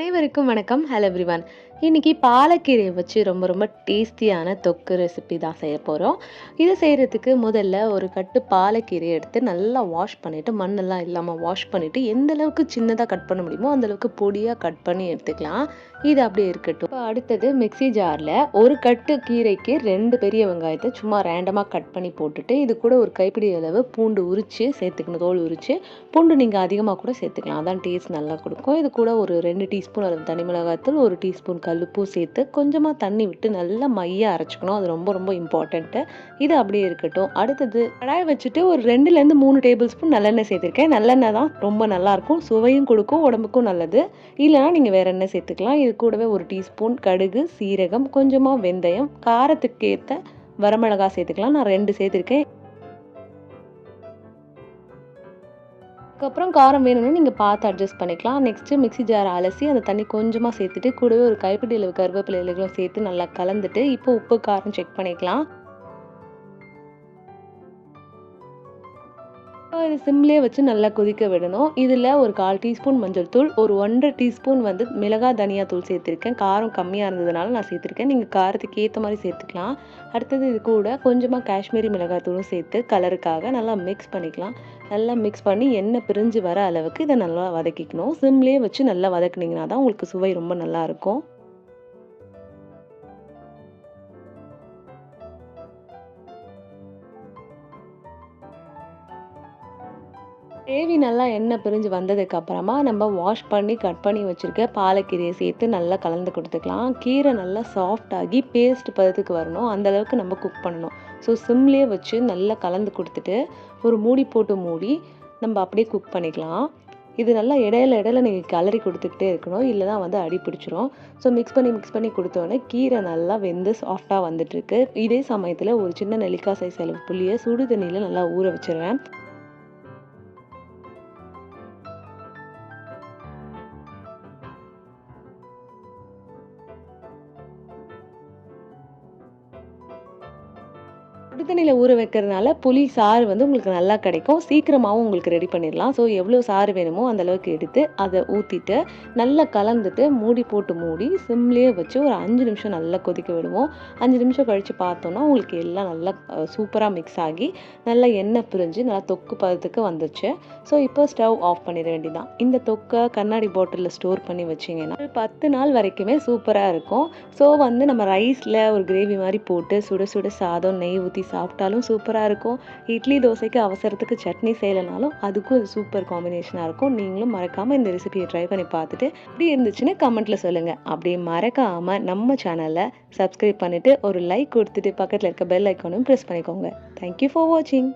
அனைவருக்கும் வணக்கம். Hello everyone இன்றைக்கி பாலக்கீரையை வச்சு ரொம்ப ரொம்ப டேஸ்டியான தொக்கு ரெசிபி தான் செய்ய போகிறோம் இதை செய்கிறதுக்கு முதல்ல ஒரு கட்டு பாலக்கீரையை எடுத்து நல்லா வாஷ் பண்ணிவிட்டு மண்ணெல்லாம் இல்லாமல் வாஷ் பண்ணிவிட்டு எந்த அளவுக்கு சின்னதாக கட் பண்ண முடியுமோ அந்தளவுக்கு பொடியாக கட் பண்ணி எடுத்துக்கலாம். இது அப்படியே இருக்கட்டும். இப்போ அடுத்தது மிக்ஸி ஜாரில் ஒரு கட்டு கீரைக்கு ரெண்டு பெரிய வெங்காயத்தை சும்மா ரேண்டமாக கட் பண்ணி போட்டுட்டு இது கூட ஒரு கைப்பிடி அளவு பூண்டு உரித்து சேர்த்துக்கணும் தோல் உரித்து பூண்டு நீங்கள் அதிகமாக கூட சேர்த்துக்கலாம். அதான் டேஸ்ட் நல்லா கொடுக்கும். இது கூட ஒரு ரெண்டு டீஸ்பூன் அளவு தனி மிளகாய்த்தூள் ஒரு டீஸ்பூன் கல்லுப்பும் சேர்த்து கொஞ்சமாக தண்ணி விட்டு நல்லா மையாக அரைச்சிக்கணும். அது ரொம்ப ரொம்ப இம்பார்ட்டண்ட்டு இது அப்படியே இருக்கட்டும். அடுத்தது கடாய் வச்சுட்டு ஒரு ரெண்டுலேருந்து மூணு டேபிள் ஸ்பூன் நல்லெண்ணெய் சேர்த்துருக்கேன். நல்லெண்ணெய் தான் ரொம்ப நல்லாயிருக்கும். சுவையும் கொடுக்கும் உடம்புக்கும் நல்லது. இல்லைனா நீங்கள் வேற எண்ணெய் சேர்த்துக்கலாம். இது கூடவே ஒரு டீஸ்பூன் கடுகு சீரகம் கொஞ்சமாக வெந்தயம் காரத்துக்கு ஏற்ற வரமிளகா சேர்த்துக்கலாம். நான் ரெண்டு சேர்த்துருக்கேன். அதுக்கப்புறம் காரம் வேணும்னா நீங்கள் பார்த்து அட்ஜஸ்ட் பண்ணிக்கலாம். நெக்ஸ்ட்டு மிக்ஸி ஜார் அலசி அந்த தண்ணி கொஞ்சமாக சேர்த்துட்டு கூடவே ஒரு கைப்பிடி அளவு கருவேப்பிலை இலைகளும் சேர்த்து நல்லா கலந்துட்டு இப்போ உப்பு காரம் செக் பண்ணிக்கலாம். இது சிம்லேயே வச்சு நல்லா கொதிக்க விடணும். இதில் ஒரு கால் டீஸ்பூன் மஞ்சள் தூள் ஒரு ஒன்றரை டீஸ்பூன் வந்து மிளகாய் தனியா தூள் சேர்த்துருக்கேன். காரம் கம்மியாக இருந்ததுனால நான் சேர்த்துருக்கேன். நீங்கள் காரத்துக்கு ஏற்ற மாதிரி சேர்த்துக்கலாம். அடுத்தது இது கூட கொஞ்சமாக காஷ்மீரி மிளகாய் தூளும் சேர்த்து கலருக்காக நல்லா மிக்ஸ் பண்ணிக்கலாம். நல்லா மிக்ஸ் பண்ணி எண்ணெய் பிரிஞ்சு வர அளவுக்கு இதை நல்லா வதக்கிக்கணும். சிம்லேயே வச்சு நல்லா வதக்குனீங்கன்னா தான் உங்களுக்கு சுவை ரொம்ப நல்லாயிருக்கும் கிரேவி நல்லா எண்ணெய் பிரிஞ்சு வந்ததுக்கு அப்புறமா நம்ம வாஷ் பண்ணி கட் பண்ணி வச்சுருக்க பாலக்கீரையை சேர்த்து நல்லா கலந்து கொடுத்துக்கலாம். கீரை நல்லா சாஃப்ட் ஆகி பேஸ்ட் பதத்துக்கு வரணும். அந்த அளவுக்கு நம்ம குக் பண்ணணும். ஸோ சிம்லேயே வச்சு நல்லா கலந்து கொடுத்துட்டு ஒரு மூடி போட்டு மூடி நம்ம அப்படியே குக் பண்ணிக்கலாம். இது நல்லா இடையில இடையில நீங்கள் கிளறி கொடுத்துக்கிட்டே இருக்கணும். இல்லைனா வந்து அடி பிடிச்சிரும். ஸோ மிக்ஸ் பண்ணி மிக்ஸ் பண்ணி கொடுத்தோடனே கீரை நல்லா வெந்து சாஃப்டாக வந்துட்டுருக்கு. இதே சமயத்தில் ஒரு சின்ன நெல்லிக்காய் சைஸ் அளவு புளியை சுடு தண்ணியில் நல்லா ஊற வச்சிருவேன் சுடு தண்ணியில் ஊற வைக்கிறதுனால புளி சாறு வந்து உங்களுக்கு நல்லா கிடைக்கும். சீக்கிரமாகவும் உங்களுக்கு ரெடி பண்ணிடலாம். ஸோ எவ்வளோ சாறு வேணுமோ அந்தளவுக்கு எடுத்து அதை ஊற்றிட்டு நல்லா கலந்துட்டு மூடி போட்டு மூடி சிம்லேயே வச்சு ஒரு அஞ்சு நிமிஷம் நல்லா கொதிக்க விடுவோம். அஞ்சு நிமிஷம் கழித்து பார்த்தோன்னா உங்களுக்கு எல்லாம் நல்லா சூப்பராக மிக்ஸ் ஆகி நல்லா எண்ணெய் பிரிஞ்சு நல்லா தொக்கு பதத்துக்கு வந்துச்சு ஸோ இப்போ ஸ்டவ் ஆஃப் பண்ணிட வேண்டியதான் இந்த தொக்கை கண்ணாடி பாட்டிலில் ஸ்டோர் பண்ணி வச்சிங்கன்னா பத்து நாள் வரைக்குமே சூப்பராக இருக்கும். ஸோ வந்து நம்ம ரைஸில் ஒரு கிரேவி மாதிரி போட்டு சுட சுட சாதம் நெய் ஊற்றி சாப்பிட்டாலும் சூப்பராக இருக்கும். இட்லி தோசைக்கு அவசரத்துக்கு சட்னி செய்யலைனாலும் அதுக்கும் இது சூப்பர் காம்பினேஷனாக இருக்கும். நீங்களும் மறக்காமல் இந்த ரெசிபியை ட்ரை பண்ணி பார்த்துட்டு இப்படி இருந்துச்சுன்னா கமெண்ட்டில் சொல்லுங்கள் அப்படியே மறக்காமல் நம்ம சேனலை சப்ஸ்கிரைப் பண்ணிவிட்டு ஒரு லைக் கொடுத்துட்டு பக்கத்தில் இருக்க பெல் ஐக்கானும் ப்ரெஸ் பண்ணிக்கோங்க. தேங்க்யூ ஃபார் வாட்சிங்